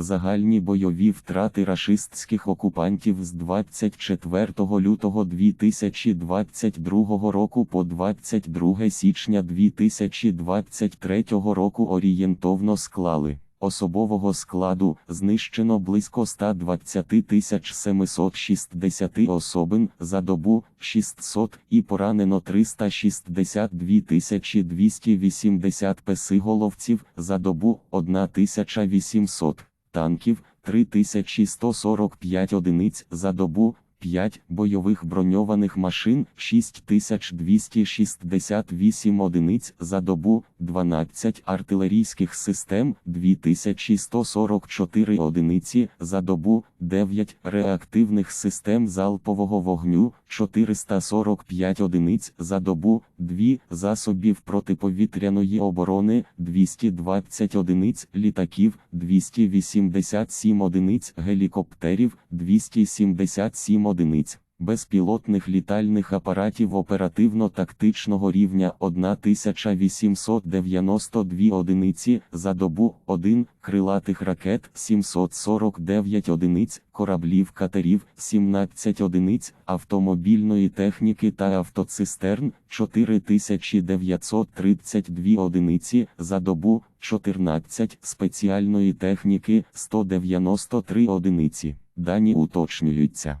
Загальні бойові втрати рашистських окупантів з 24 лютого 2022 року по 22 січня 2023 року орієнтовно склали. Особового складу знищено близько 120 тисяч 760 особин за добу 600 і поранено 362 тисячі 280 песиголовців за добу 1800 танків 3145 одиниць за добу, 5 бойових броньованих машин 6268 одиниць за добу, 12 артилерійських систем 2144 одиниці за добу, 9 реактивних систем залпового вогню 445 одиниць за добу, 2 засобів протиповітряної оборони 220 одиниць літаків 287 одиниць гелікоптерів 277 одиниць. Безпілотних літальних апаратів оперативно-тактичного рівня 1892 одиниці за добу, 1 крилатих ракет 749 одиниць, кораблів катерів 17 одиниць, автомобільної техніки та автоцистерн 4932 одиниці за добу, 14 спеціальної техніки 193 одиниці. Дані уточнюються.